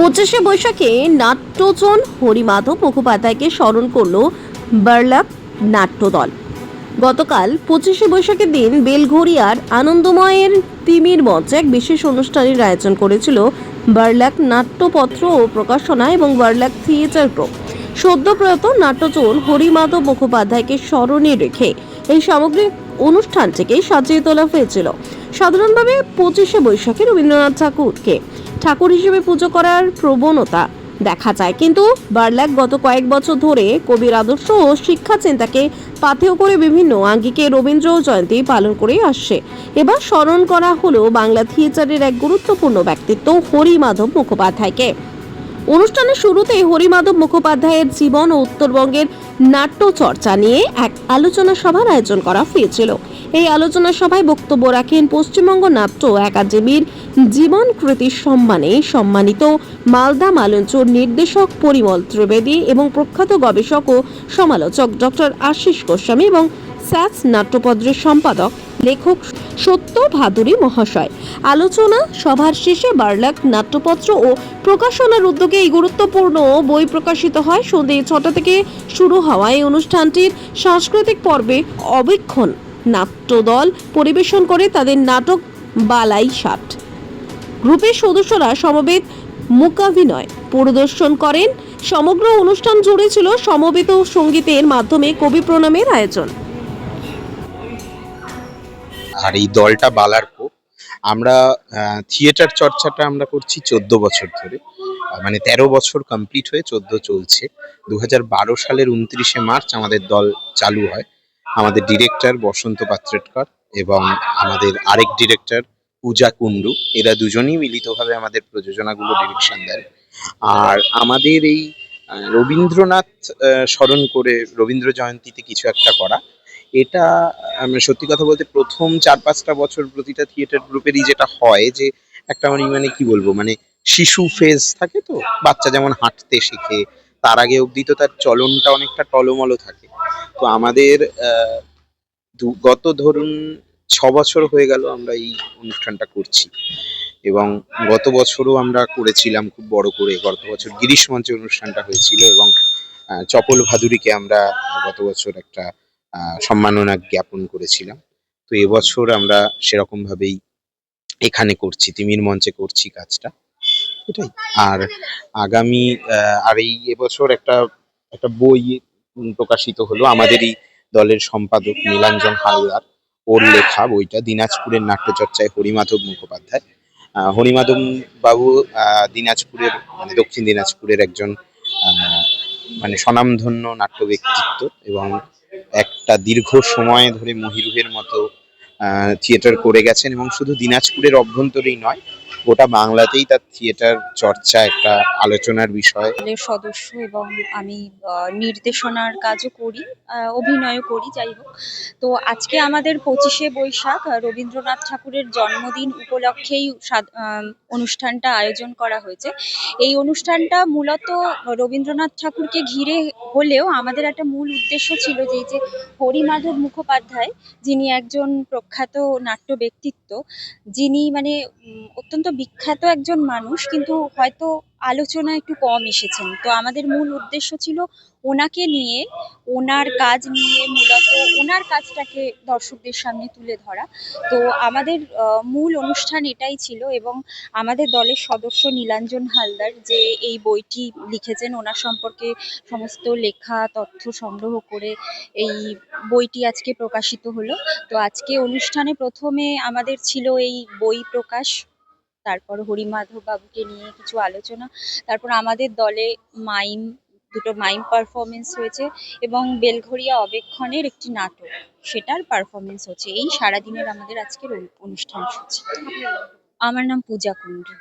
পঁচিশে বৈশাখে নাট্যচন হরিমাধব মুখোপাধ্যায়কে স্মরণ করল বার্লাপ নাট্যদল। গতকাল পঁচিশে বৈশাখের দিন বেলঘরিয়ার আনন্দময়ের তিমির মঞ্চে এক বিশেষ অনুষ্ঠানের আয়োজন করেছিল বার্লাক নাট্যপত্র ও প্রকাশনা এবং বার্লাক থিয়েটার গ্রুপ সদ্যপ্রয়াত নাট্যচন হরিমাধব মুখোপাধ্যায়কে স্মরণে রেখে এই সামগ্রিক অনুষ্ঠানটিকে সাজিয়ে তোলা হয়েছিল। সাধারণভাবে পঁচিশে বৈশাখে রবীন্দ্রনাথ ঠাকুরকে ঠাকুর হিসেবে পুজো করার প্রবণতা দেখা যায়। কিন্তু বার্লাক গত কয়েক বছর ধরে কবির আদর্শ ও শিক্ষা চিন্তাকে পাথেয় করে বিভিন্ন আঙ্গিকে রবীন্দ্র জয়ন্তী পালন করে আসছে। এবার স্মরণ করা হলো বাংলা থিয়েটারের এক গুরুত্বপূর্ণ ব্যক্তিত্ব হরিমাধব মুখোপাধ্যায়কে। অনুষ্ঠানের শুরুতে হরিমাধব মুখোপাধ্যায়ের জীবন ও উত্তরবঙ্গের নাট্য চর্চা নিয়ে এক আলোচনা সভার আয়োজন করা হয়েছিল। এই আলোচনা সভায় বক্তব্য রাখেন পশ্চিমবঙ্গ নাট্য একাডেমির জীবন কৃতির সম্মানে সম্মানিত মালদা মালঞ্চর নির্দেশক পরিমল ত্রিবেদী এবং প্রখ্যাত গবেষক ও সমালোচক ডক্টর আশিস গোস্বামী এবং স্যাস নাট্যপত্রের সম্পাদক, লেখক সত্য ভাদুরী মহাশয়। আলোচনা সভার শেষে বার্লাক নাট্যপত্র ও প্রকাশনার উদ্যোগে এই গুরুত্বপূর্ণ বই প্রকাশিত হয়। সন্ধ্যে ছটা থেকে শুরু হওয়া এই অনুষ্ঠানটির সাংস্কৃতিক পর্বে অবেক্ষণ নাট্যদল পরিবেশন করে তাদের নাটক বালাই ষাট গ্রুপের সদস্যরা সমবেত মূকাভিনয় পরিদর্শন করেন। সমগ্র অনুষ্ঠান জুড়ে ছিল সমবেত সঙ্গীতের মাধ্যমে কবি প্রণামের আয়োজন। আর এই দলটা বালারপো আমরা থিয়েটার চর্চাটা আমরা করছি চোদ্দ বছর ধরে। মানে তেরো বছর কমপ্লিট হয়ে চোদ্দ চলছে। দু সালের উনত্রিশে মার্চ আমাদের দল চালু হয়। আমাদের ডিরেক্টর বসন্ত পাত্রেটকর এবং আমাদের আরেক ডিরেক্টর পূজা কুণ্ডু। এরা দুজনেই মিলিতভাবে আমাদের প্রযোজনাগুলো ডিরেকশন দেন। আর আমাদের এই রবীন্দ্রনাথ স্মরণ করে রবীন্দ্র জয়ন্তীতে কিছু একটা করা। এটা সত্যি কথা বলতে প্রথম চার পাঁচটা বছর প্রতিটা থিয়েটার গ্রুপেরই যেটা হয় যে একটা মানে মানে কি বলব মানে শিশু ফেজ থাকে তো, বাচ্চা যেমন হাঁটতে শেখে, তার আগে অবধি তো তার চলনটা অনেকটা টলমলো থাকে। তো আমাদের গত ধরুন ছ বছর হয়ে গেল আমরা এই অনুষ্ঠানটা করছি। এবং গত বছরও আমরা করেছিলাম খুব বড় করে, গত বছর গিরিশ মঞ্চে অনুষ্ঠানটা হয়েছিল এবং চপল ভাদুরীকে আমরা গত বছর একটা সম্মাননা জ্ঞাপন করেছিলাম। তো এবছর আমরা সেরকম ভাবেই এখানে করছি, তিমির মঞ্চে করছি কাজটা। এটাই। আর আগামী আর এই এবছর একটা একটা বই প্রকাশিত হলো আমাদেরই দলের সম্পাদক নীলাঞ্জন হালদার। ওর লেখা বইটা দিনাজপুরের নাট্যচর্চায় হরিমাধব মুখোপাধ্যায়। হরিমাধব বাবু দিনাজপুরের মানে দক্ষিণ দিনাজপুরের একজন মানে স্বনামধন্য নাট্য ব্যক্তিত্ব এবং একটা দীর্ঘ সময় ধরে মহিরুহের মতো থিয়েটার করে গেছেন এবং শুধু দিনাজপুরের অভ্যন্তরেই নয় গোটা বাংলাতেই তার থিয়েটার চর্চা একটা আলোচনার বিষয়। দলের সদস্য এবং আমি নির্দেশনার কাজও করি আহ, অভিনয়ও করি যাই হোক। তো আজকে আমাদের পঁচিশে বৈশাখ রবীন্দ্রনাথ ঠাকুরের জন্মদিন উপলক্ষেই অনুষ্ঠানটা আয়োজন করা হয়েছে। এই অনুষ্ঠানটা মূলত রবীন্দ্রনাথ ঠাকুরকে ঘিরে হলেও আমাদের একটা মূল উদ্দেশ্য ছিল যে যে হরিমাধব মুখোপাধ্যায় যিনি একজন প্রখ্যাত নাট্য ব্যক্তিত্ব যিনি মানে অত্যন্ত বিখ্যাত একজন মানুষ, কিন্তু হয়তো আলোচনা একটু কম এসেছেন। তো আমাদের মূল উদ্দেশ্য ছিল ওনাকে নিয়ে, ওনার কাজ নিয়ে মূলত ওনার কাজটাকে দর্শকদের সামনে তুলে ধরা। তো আমাদের মূল অনুষ্ঠান এটাই ছিল এবং আমাদের দলের সদস্য নীলাঞ্জন হালদার যে এই বইটি লিখেছেন, ওনার সম্পর্কে সমস্ত লেখা, তথ্য সংগ্রহ করে এই বইটি আজকে প্রকাশিত হলো। তো আজকে অনুষ্ঠানে প্রথমে আমাদের ছিল এই বই প্রকাশ। তারপর হরিমাধব বাবুকে নিয়ে কিছু আলোচনা, তারপর আমাদের দলে মাইম, দুটো মাইম পারফরমেন্স হয়েছে এবং বেলঘরিয়া অবেক্ষণের একটি নাটক, সেটার পারফরমেন্স হচ্ছে। এই সারাদিনের আমাদের আজকের অনুষ্ঠান সূচি আমার নাম পূজা কুণ্ডু।